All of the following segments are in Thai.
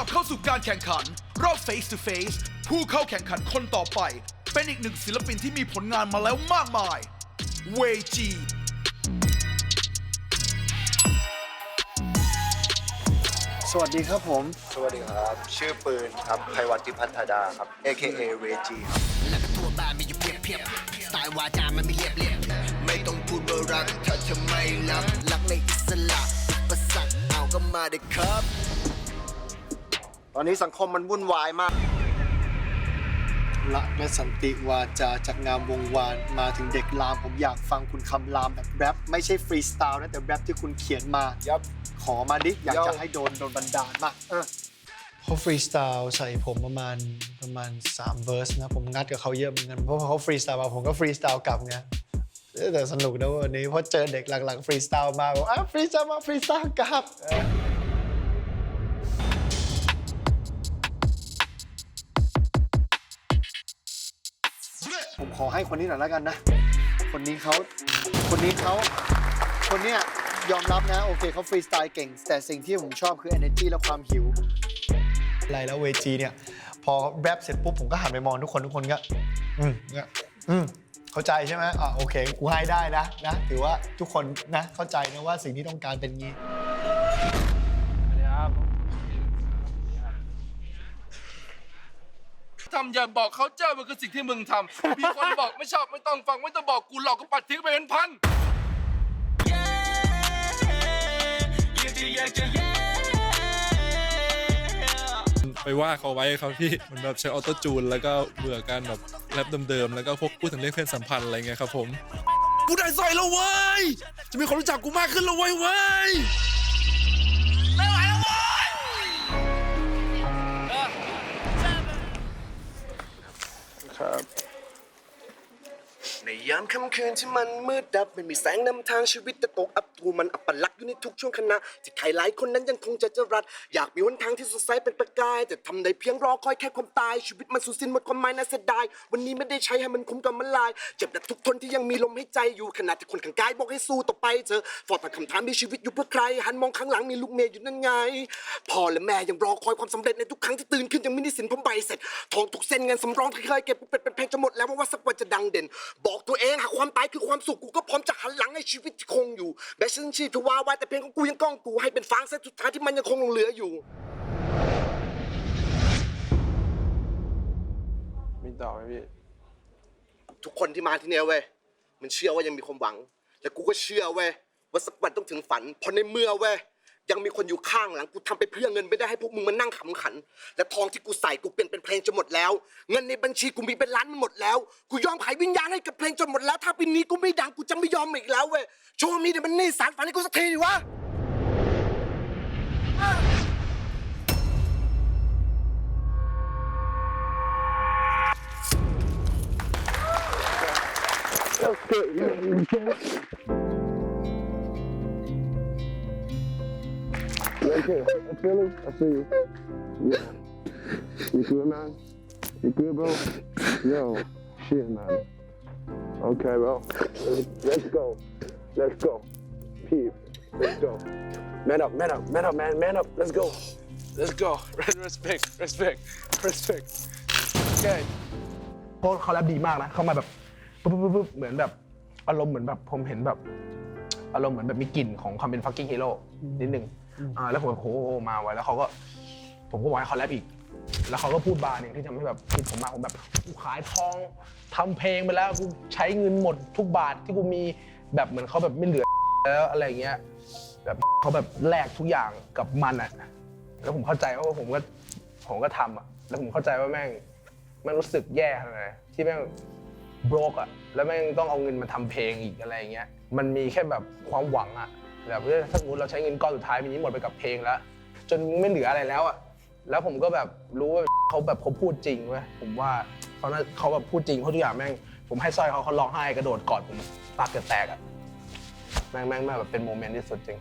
ลับเข้าสู่การแข่งขัน รอบ Face to Face ผู้เข้าแข่งขันคนต่อไป เป็นอีกหนึ่งศิลปินที่มีผลงานมาแล้วมากมาย เวจี สวัสดีครับผม สวัสดีครับ ชื่อปืนครับไพวัติพัฒดาครับ AKA r e g i แล้วก็ทั่วบ้านไม่อยู่เพียบเพียบสไตล์วาจามันไม่เรียบเรียบไม่ต้องพูดว่ารักถ้าเธอไม่รักรักในอิสระอุประสักเอาก็มาเด็กครับ ตอนนี้สังคมมันวุ่นวายมาก ละและสันติวาจาจากงามวงวานมาถึงเด็กลาม ผมอยากฟังคุณคำลามแบบแรปไม่ใช่ฟรีสไตล์นะแต่แรปที่คุณเขียนมา ยับ ขอมาดิ อยากจะยับให้โดนโดนบันดาลมากเออเขาฟรีสไตล์ใส่ผมประมาณประมาณ3เวอร์สนะ ผมงัดกับเขาเยอะเหมือนกัน เพราะเขาฟรีสไตล์มาผมก็ฟรีสไตล์กลับไงเออแต่สนุกนะวันนี้เพราะเจอเด็กหลังๆฟรีสไตล์มาบอกอะฟรีสไตล์มาฟรีสไตล์กลับ ผมขอให้คนนี้หน่อยแล้วกันนะ คนนี้เขาคนนี้เขาคนเนี้ยยอมรับนะ โอเคเขาฟรีสไตล์เก่ง แต่สิ่งที่ผมชอบคือ energy และความหิว อะไรแล้วเวจีเนี่ย พอแรปเสร็จปุ๊บผมก็หันไปมองทุกคนทุกคนก็ อืมก็อืมเข้าใจใช่ไหมอะโอเคกูให้ได้นะนะ ถือว่าทุกคนนะเข้าใจนะว่าสิ่งที่ต้องการเป็นงี้ำอย่าบอกเขาเจ้ามันคือสิ่งที่มึงทำมีคนบอกไม่ชอบไม่ต้องฟังไม่ต้องบอกกูหลอกก็ปัดทิ้งไปเป็นพัน ไปว่าเขาไว้ครับพี่เหมือนแบบใช้ออโต้จูนแล้วก็เบื่อการแบบแรปเดิมๆแล้วก็พวกพูดถึงเรื่องเพศสัมพันธ์อะไรเงี้ยครับผม กูได้สร้อยแล้วเว้ย จะมีคนรู้จักกูมากขึ้นแล้วเว้ยเว้ย bathtub ในยามค่ำคืนที่มันมืดดับไม่มีแสงนำทางชีวิตจะตกอับตูมันอับปลักษณ์อยู่ในทุกช่วงขณะที่ใครหลายคนนั้นยังคงจะจรัสอยากมีหนทางที่สดใสเป็นประกาย แต่ทำได้เพียงรอคอยแค่ความตายชีวิตมันสูญสิ้นหมดความหมายน่าเสียดายวันนี้ไม่ได้ใช้ให้มันคุ้มกับมันลาย เจ็บหนักทุกทนที่ยังมีลมให้ใจอยู่ขณะที่คนข้างกายบอกให้สู้ต่อไปเจอฟอดแต่คำถามมีชีวิตอยู่เพื่อใครหันมองข้างหลังมีลูกเมียอยู่นั่นไงพ่อและแม่ยังรอคอยความสำเร็จในทุกครั้งที่ตื่นขึ้นยังไม่ได้สินผมใบเสร็จทองทุกเส้นเงินสำรองที่เคยเก็บเป็นเป็นเพลงจะหมดแล้วว่าสักวันจะดังเด่นบอกตัวเองหากความตายคือความสุขกูก็พร้อมจะหันหลังให้ชีวิตที่คงอยู่แม้ฉันชีพจะว่าไว้แต่เพลงของกูยังก้องกูให้เป็นฟางเส้นสุดท้ายที่มันยังคงหลงเหลืออยู่มีต่อไหมพี่ทุกคนที่มาที่เนี่ยเว้ยมันเชื่อว่ายังมีความหวัง และกูก็เชื่อเว้ยว่าสักวันต้องถึงฝันเพราะในเมื่อเว้ย ยังมีคนอยู่ข้างหลังกูทำไปเพื่อเงินไม่ได้ให้พวกมึงมานั่งขำขัน และทองที่กูใส่กูเปลี่ยนเป็นเพลงจนหมดแล้ว เงินในบัญชีกูมีเป็นล้านมันหมดแล้ว กูยอมขายวิญญาณให้กับเพลงจนหมดแล้ว ถ้าปีนี้กูไม่ดังกูจะไม่ยอมอีกแล้วเว้ยโชว์มีเดี๋ยวมันนี่สารฝันให้กูสักทีดิวะ Okay, I feel it. I see you. Yeah. You good, man? You good, bro? Yo, shit, man. Okay, bro. Let's go. Let's go. Peep. Let's go. Man up, man up, man up, man, man up. Let's go. let's go respect respect respect เพราะเขาแรปดีมากนะ เขามาแบบปุ๊บปุ๊บปุ๊บเหมือนแบบอารมณ์เหมือนแบบผมเห็นแบบ อารมณ์เหมือนแบบมีกลิ่นของความเป็น fucking hero นิดนึง อ่าแล้วผมแบบโอ้โหมาไว้แล้วเขาก็ ผมก็บอกให้เขาแรปอีก แล้วเขาก็พูดบาร์หนึ่งที่ทำให้แบบคิดผมมาผมแบบกูขายทองทำเพลงไปแล้วกูใช้เงินหมดทุกบาทที่กูมีแบบเหมือนเขาแบบไม่เหลือแล้วอะไรเงี้ยแบบเขาแบบแลกทุกอย่างกับมันอะแล้วผมเข้าใจว่าผมก็ผมก็ทำอะแล้วผมเข้าใจว่าแม่งแมันรู้สึกแย่ขนาดไหนที่แม่ง broke อะแล้วแม่งต้องเอาเงินมาทำเพลงอีกอะไรเงี้ยมันมีแค่แบบความหวังอะ แบบว่าถ้าสมมติเราใช้เงินก้อนสุดท้ายมันนี้หมดไปกับเพลงแล้ว จนไม่เหลืออะไรแล้วอะแล้วผมก็แบบรู้ว่าเขาแบบเขาพูดจริงเว้ยผมว่าเขาน่าเขาแบบพูดจริงเพราะทุกอย่างแม่ง ผมให้สร้อยเขาเขาร้องไห้กระโดดกอดผมปากเกือบแตกอะแม่งแม่งแม่งแบบเป็นโมเมนต์ที่สุดจริง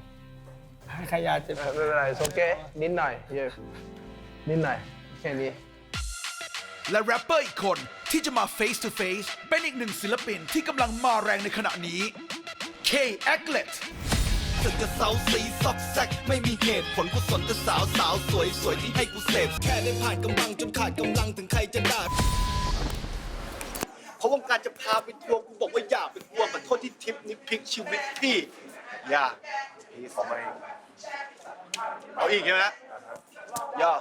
ขยาจะไม่เป็นไรโอเคนิดหน่อยเยอะนิดหน่อยแค่นี้และแรปเปอร์อีกคนที่จะมา Face to Face เป็นอีกหนึ่งศิลปินที่กำลังมาแรงในขณะนี้ K a g l e t สึกจะเซาซีซอกแซกไม่มีเหตุผลกูสนแต่สาวสาวสวยสวยที่ให้กูเสพแค่ได้ผ่านกำลังจนขาดกำลังถึงใครจะด่าเขาวงการจะพาไปทัวร์กูบอกว่าอย่าไปทัวร์ขอโทษที่ทริปนี้พลิกชีวิตพี่อย่าพี่เขาไม่เอาอีกใช่ไหมอย่า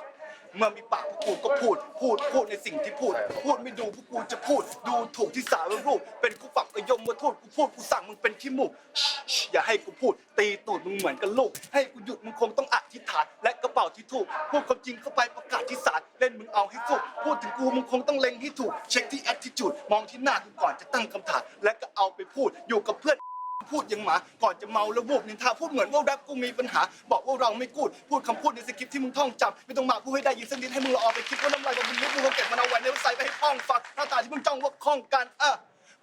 เมื่อมีปากพวกกูก็พูด พูดพูดในสิ่งที่พูด พูดไม่ดูพวกกูจะพูด ดูถูกที่สารรูป เป็นกูฝักกระยมมาโทษกูพูดกูสั่งมึงเป็นขี้มูกชิชิอย่าให้กูพูด ตีตูดมึงเหมือนกับลูก ให้กูหยุดมึงคงต้องอธิษฐาน และกระเป๋าที่ถูกพูดความจริงเข้าไปประกาศที่ศาลเล่นมึงเอาให้สุดพูดถึงกูมึงคงต้องเล็งให้ถูก เช็คที่ attitude มองที่หน้ากูก่อนจะตั้งคำถามและก็เอาไปพูดอยู่กับเพื่อน พูดยังหมา ก่อนจะเมาแล้ววูบนินทาพูดเหมือนว่าแรปกูมีปัญหา บอกว่าเราไม่กูด พูดคำพูดในสคริปต์ที่มึงท่องจำไม่ต้องมาพูดให้ได้ยินสักนิดให้มึงละออไปคิดว่าน้ำลายของมึงนิดมึงเก็บมันเอาไว้ในเว็บไซต์ไปให้พ้องฟังหน้าตาที่มึงจ้องว่าคล้องกันอะ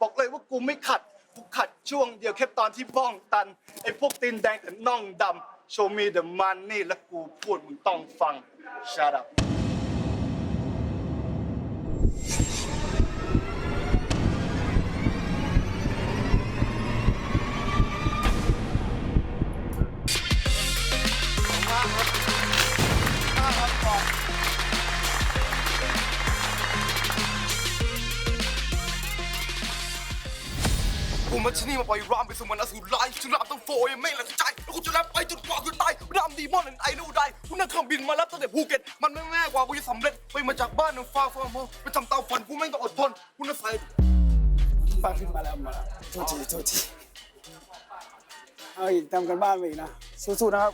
บอกเลยว่ากูไม่ขัดกูขัดช่วงเดียวแค่ตอนที่บ้องตันไอ้พวกตีนแดงกับน่องดำ show me the money และกูพูดมึงต้องฟัง shut up กูมาที่นี่มาปล่อยรามไปสมันอสูรร้ายฉันรามต้องโฟยไม่ละใจแล้วกูจะแรปไปจนกว่ากูตายรามดีมอนไอ้นูได้กูนั่งเครื่องบินมารับตั้งแต่ภูเก็ตมันไม่แม่กว่ากูจะสำเร็จไปมาจากบ้านหนึ่งฟ้าฟ้าเมืองไปทำเตาฝันกูแม่งต้องอดทนกูน่าใส่ปากขึ้นมาแล้วมาแล้วโทษทีโทษทีเอาอีกทำกันบ้านไปอีกนะสู้ๆนะครับ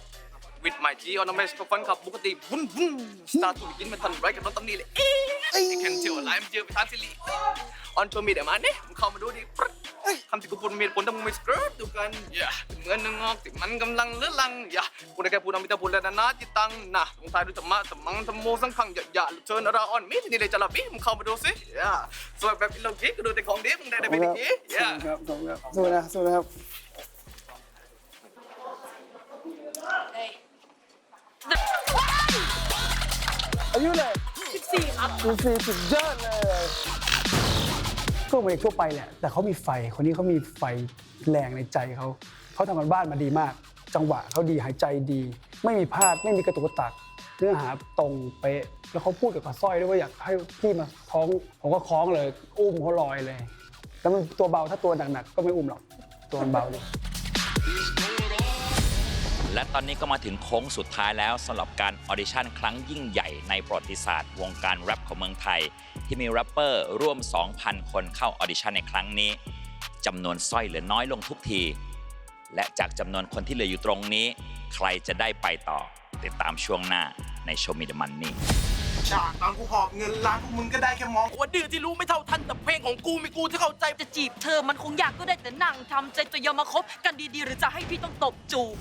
วิดใหม่ที่ออนเมสก็ฟันขับปกติวุ้นวุ้นสตาร์ทูกินไม่ทันไรกับรถตำนี้เลยเอ๊ะไอ้แข่งเที่ยวอะไรมันเจอไปทางสิริออนโชว์มีเดี๋ยวมาเนี่ยมึงเข้ามาดูดิปึ๊ด คำที่กูพูดมีผลถ้ามึงไม่สเกิร์ตดูกันอย่าเหมือนนึงงอกที่มันกำลังเลือลังอย่ากูได้แค่พูดอมิตาพูดแล้วนะนะจิตังนะลงท้ายด้วยธรรมะธรรมังธรรมโมสังขังอย่าอย่าเชิญราออนมีที่นี่เลยจะลับบี้มึงเข้ามาดูสิอย่าสวยแบบอินโลกิก็ดูแต่ของดีมึงได้ได้เป็นอย่างนี้อย่าครับขอบคุณครับสู้นะสู้นะครับอายุเลย14ครับ14สุดยอดเลย ก็เหมือนทั่วไปแหละแต่เขามีไฟคนนี้เขามีไฟแรงในใจเขาเขาทำกันบ้านมาดีมาก จังหวะเขาดีหายใจดี ไม่มีพลาดไม่มีกระตุกกระตักเนื้อหาตรงเป๊ะแล้วเขาพูดกับผ้าสร้อยด้วยว่าอยากให้พี่มาท้องผมก็คล้องเลย อุ้มเขาลอยเลยแล้วมันตัวเบาถ้าตัวหนักๆก็ไม่อุ้มหรอกตัวมันเบาดิ และตอนนี้ก็มาถึงโค้งสุดท้ายแล้วสำหรับการออดิชั่นครั้งยิ่งใหญ่ในประวัติศาสตร์ วงการแรปของเมืองไทย ที่มีแรปเปอร์ร่วม 2,000 คนเข้าออดิชั่นในครั้งนี้จำนวนสร้อยเหลือน้อยลงทุกที และจากจำนวนคนที่เหลืออยู่ตรงนี้ ใครจะได้ไปต่อ ติดตามช่วงหน้าในโชว์มีเดมันนี่ฉากตอนกูหอบเงินล้านพวกมึงก็ได้แค่มองว่าดื้อที่รู้ไม่เท่าทันแต่เพลงของกูมีกูที่เข้าใจจะจีบเธอมันคงอยากก็ได้แต่นั่งทำใจตัวยอมมาคบกันดีๆ หรือจะให้พี่ต้องตบจูบ